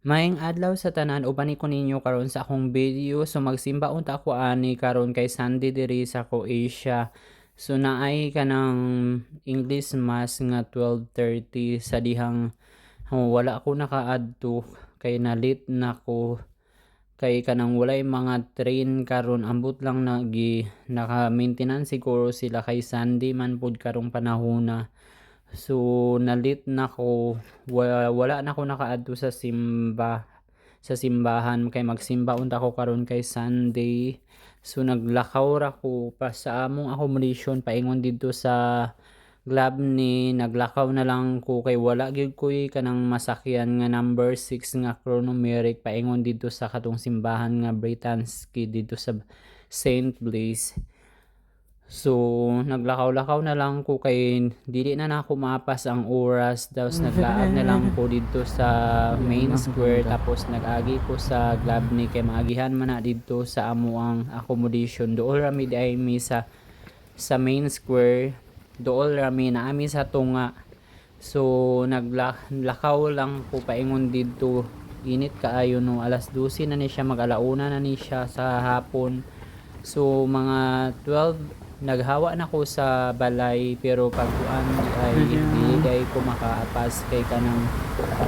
Maayong adlaw sa tanan uban ko ninyo karon sa akong video so magsimba unta ako ani karon kay Sunday diri sa Croatia. So naay kanang English mass nga 12:30 sa dihang oh, wala ako nakaadto kay na late na ko kay kanang walay mga train karon ambot lang nagi naka maintenance siguro sila kay Sunday man pud karong panahona. So nalit na ko wala, na ko nakaadto sa simba sa simbahan kay magsimba unta ko karon kay Sunday. So naglakaw ra ko pa sa among accommodation paingon didto sa Glob ni naglakaw na lang ko kay wala gyud koy kanang masakyan nga number 6 nga chronomeric paingon didto sa katong simbahan nga Britanski didto sa St. Blaise. So naglakaw-lakaw na lang ko kay dili na nako mapas ang oras. Tapos naglaag na lang ko didto sa main square. Tapos nag-agi ko sa Glob ni kay maagihan man na didto sa amo ang accommodation. Dool rami ay mi sa sa main square. Dool rami na ami sa tunga. So naglakaw lang ko paingon didto init kaayo no alas 12 na ni siya. Mag-alauna na ni siya sa hapon. So mga 12 naghawa na ko sa balay pero pagkuan ay dili kay ko makaapas kay kanang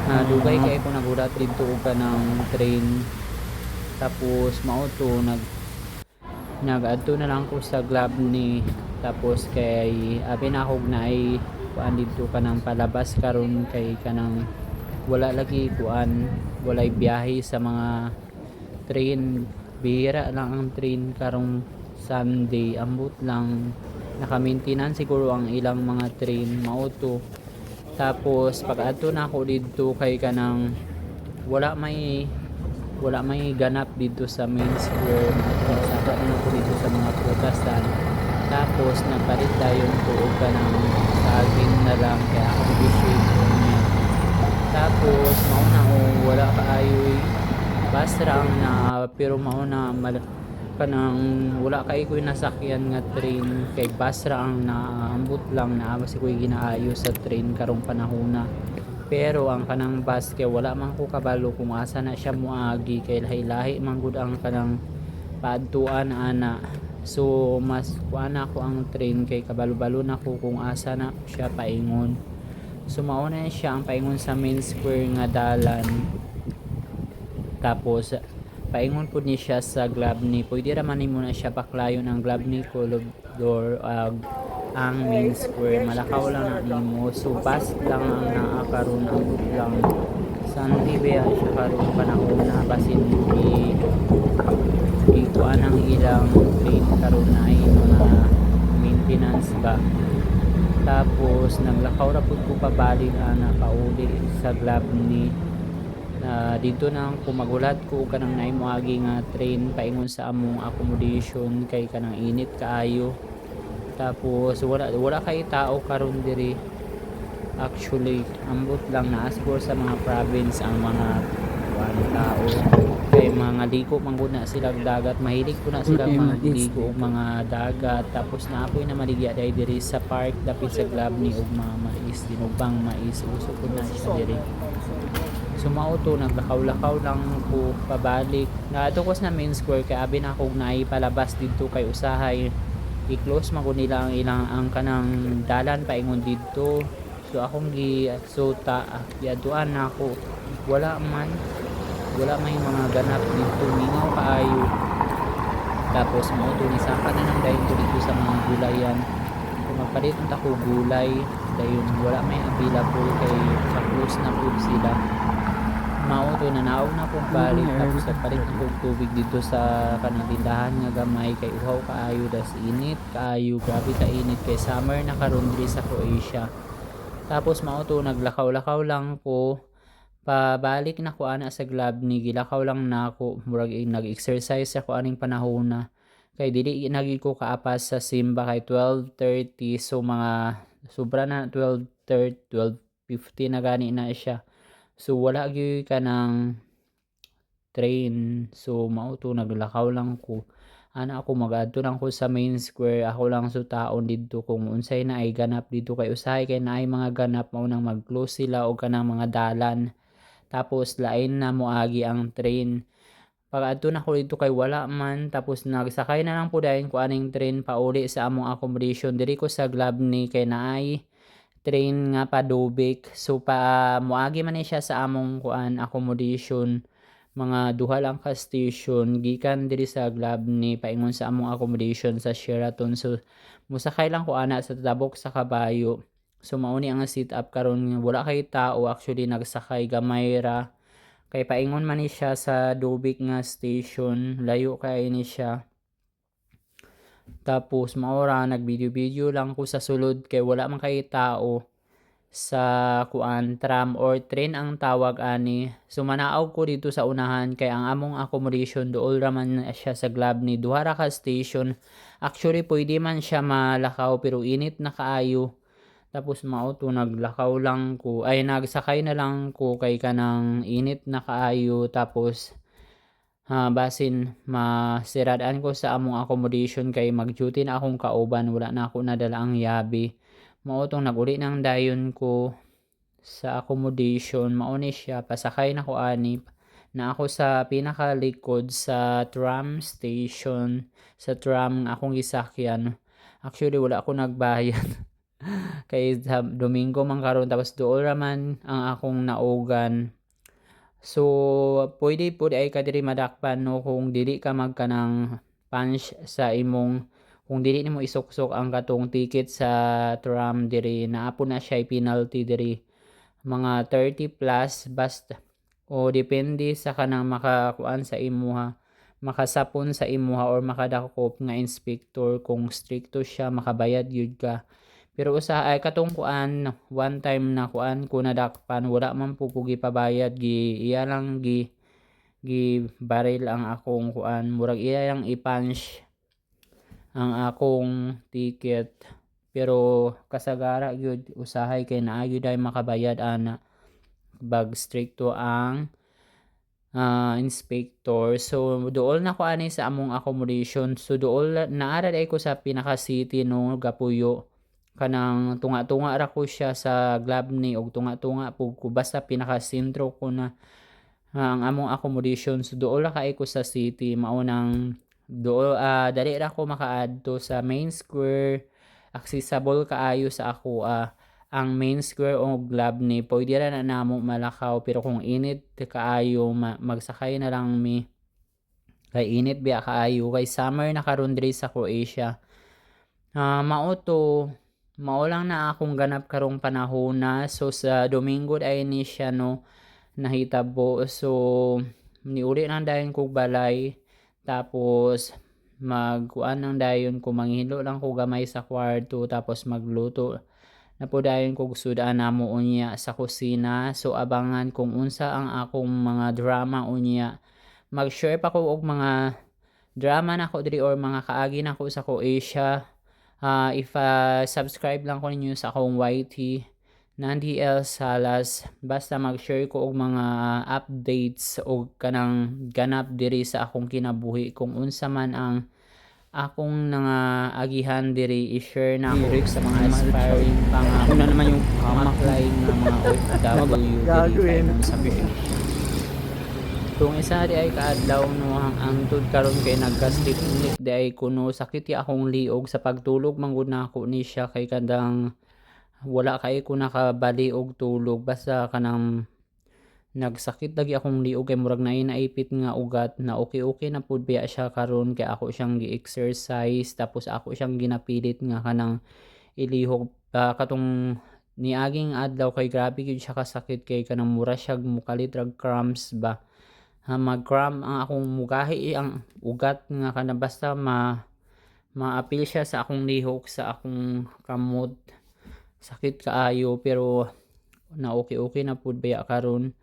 uh, dugay kay ko nagulat didto og kanang train. Tapos mao to nag nagadto na lang ko sa Glob ni tapos kay abi na ako na ay kuan didto kanang palabas karon kay kanang wala lagi kuan walay biyahe sa mga train. Bihira lang ang train karong Sunday ambot lang. Naka-maintenance siguro ang ilang mga train mauto tapos pag adto na ako didto kay kanang wala may wala may ganap dito sa main square. Nagsaka na ako dito sa mga protestan tapos nagpalit tayo ko og kanang saging na lang kaya ako niya tapos mauna ko wala kaayoy basra na pero mauna mal kanang wala kay ko nasakyan nga train. Kay basra ang naambot lang na si ko ginaayo sa train karong panahona pero ang kanang bus kay wala man ko kabalo kung asa na siya moagi kay lahi-lahi man gud ang kanang paadtuan ana. So mas kuana ko ang train kay kabalo-balo na ko kung asa na siya paingon. So mauna siya ang paingon sa main square nga dalan. Tapos paingon po ni siya sa Glob ni pwede raman ni muna siya paklayon ang Glob ni Colobdor uh, ang main square. Malakaw lang na nimo so bus lang ang naakaroon ang lang. Sunday ba siya karon panahon na basin i ikuan ang ilang train karon na ay mga maintenance ba? Tapos naglakaw ra pud ko pabalik ana pauli sa Glob ni uh, dito na ko magulat ko kanang naay moagi nga train paingon sa among accommodation kay kanang init kaayo. Tapos wala wala kay tao karon diri. Actually ambot lang na siguro sa mga province ang mga wala tao. Kay mga liko man gud na sila dagat mahilig ko na sila mga liko mga dagat. Tapos naapoy na maligya dai diri sa park dapit sa Glob ni og mga mais dinubang mais uso ko na siya diri sumauto naglakaw-lakaw lang ko pabalik. Naadto ko sa main square kay abi na akong naay didto kay usahay. I-close man ko nila ang ilang ang kanang dalan paingon didto so akong gi so ta giaduan na ako. Wala man wala may mga ganap dito. Mingaw kaayo tapos mo to ni saka na nang dayon ko dito sa mga gulayan. Kung magpalit unta ko gulay. Dayon wala may available kay sa close na food sila mao to na naog na kong balik. Tapos nagpalit na kong tubig dito sa kanang tindahan nga gamay. Kay uhaw kaayo das init kaayo grabe ka init. Kay summer na karon diri sa Croatia. Tapos mao to naglakaw-lakaw lang ko pabalik na ko ana sa Glob ni gilakaw lang na ako. Murag nag-exercise ako aning panahon na. Kay dili nagi ko kaapas sa simba kay 12:30 so mga sobra na 12:30 12:50 na gani na siya so wala gyud ka ng train. So mao to naglakaw lang ko. Ana ako magadto lang ko sa main square. Ako lang so taon didto kung unsay na ay ganap dito kay usahay kay naay mga ganap mao nang mag-close sila og kanang mga dalan. Tapos lain na moagi ang train. Pag adto na ko dito kay wala man tapos nagsakay na lang po dayon ko aning train pauli sa among accommodation. Diri ko sa Glabni kay naay train nga pa Dubik. So pa moagi man ni siya sa among kuan accommodation mga duha lang ka station gikan diri sa Glabni paingon sa among accommodation sa Sheraton. So musakay lang ko ana sa tabok sa kabayo. So mauni ang sit up karon wala kay tao actually nagsakay gamay ra kay paingon man ni siya sa Dubik nga station layo kay ni siya. Tapos maora nag-video-video lang ko sa sulod kay wala man kay tao sa kuan tram or train ang tawag ani. So manaaw ko dito sa unahan kay ang among accommodation dool ra man na siya sa Glabni duha ra ka station. Actually pwede man siya malakaw pero init na kaayo. Tapos mao to naglakaw lang ko ay nagsakay na lang ko kay kanang init na kaayo tapos ha basin masirad-an ko sa among accommodation kay mag-duty na akong kauban wala na ako nadala ang yabi. Mao tong naguli nang dayon ko sa accommodation mao ni siya pasakay na ko ani na ako sa pinakalikod sa tram station sa tram nga akong gisakyan. Actually wala ako nagbayad. kay Domingo man karon tapos duol ra man ang akong naugan. So pwede pud ay ka diri madakpan no? Kung dili ka magkanang punch sa imong kung dili nimo isuksok ang katong ticket sa tram diri naapo na siya penalty diri. Mga 30 plus basta o depende sa kanang makakuan sa imuha makasapon sa imuha or makadakop nga inspector kung stricto siya makabayad gyud ka pero usa ay katong kuan one time na kuan ko nadakpan wala man po pugi pabayad gi iya lang gi gi baril ang akong kuan. Murag iya lang i-punch ang akong ticket. Pero kasagara gyud usahay kay naa gyud ay makabayad ana. Bag stricto ang uh, inspector. So dool na ko ani sa among accommodation. So dool naara ay ko sa pinaka city no Gapuyo kanang tunga-tunga ra ko siya sa Glabni og tunga-tunga pug ko. Basta pinaka sentro ko na uh, ang among accommodation so dool ra kay ko sa city. Mao nang do uh, dali ra ko makaadto sa main square. Accessible kaayo sa ako uh, ang main square o glob ni pwede ra na namo malakaw pero kung init kaayo ma- magsakay na lang mi. Kay init biya kaayo. Kay summer na karon diri sa Croatia. Uh, mao to mao lang na akong ganap karong panahon na. So sa Domingo ay ni siya no nahitabo. So niuli nang dayon kog balay. Tapos magkuan ng dayon ko. Manghilo lang ko gamay sa kwarto. Tapos magluto na po dayon ko sudan namo unya sa kusina. So abangan kung unsa ang akong mga drama unya. Mag-share pa ko og mga drama na ko diri or mga kaagi na ko sa Croatia uh, if uh, subscribe lang ko ninyo sa akong YT Nandi L. Salas. Basta mag-share ko og mga updates o kanang ganap diri sa akong kinabuhi. Kung unsa man ang akong nga agihan diri i-share na ako sa mga aspiring pangako na naman yung kamakline ng mga OFW diri sa Pilipinas. Kung isa di ay kaadlaw no ang angtod karon kay nagka-sleep di ay kuno sakit ya akong liog sa pagtulog manggod na ako ni siya kay kadang wala kay ko nakabali og tulog. Basta kanang nagsakit lagi akong liog kay murag na naipit nga ugat na okay okay na pud biya siya karon kay ako siyang gi-exercise tapos ako siyang ginapilit nga kanang ilihog. Uh, katong niaging adlaw kay grabe gyud siya kasakit kay kanang mura siya mukalit rag cramps ba ha mag-cramp ang akong mugahi ang ugat nga kana basta ma maapil siya sa akong lihok sa akong kamot. Sakit kaayo pero na okay okay na pud baya karon?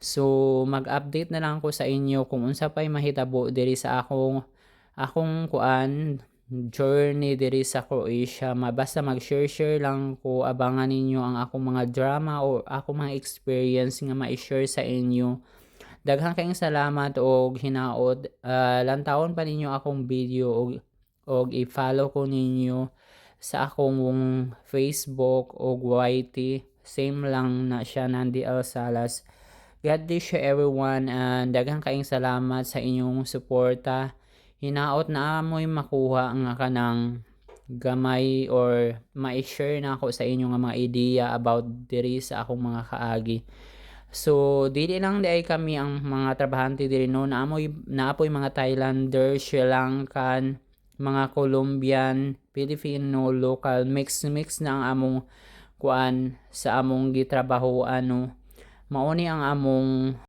So mag-update na lang ko sa inyo kung unsa pay mahitabo diri sa akong akong kuan journey diri sa Croatia. Mabasta mag-share share lang ko abangan ninyo ang akong mga drama o akong mga experience nga ma-share sa inyo daghang kayong salamat og hinaot uh, lantawon pa ninyo akong video og og i-follow ko ninyo sa akong Facebook o YT same lang na siya Nandi Al Salas God bless you everyone and daghang kaayong salamat sa inyong suporta. Hinaot na amoy makuha nga kanang gamay or ma-share na ako sa inyo nga mga idea about diri sa akong mga kaagi. So, dili lang di ay kami ang mga trabahante diri no naamoy naapoy mga Thailander, Sri Lankan, mga Colombian, Filipino, local mix mix na ang among kuan sa among gitrabahoan no. Mao ni ang among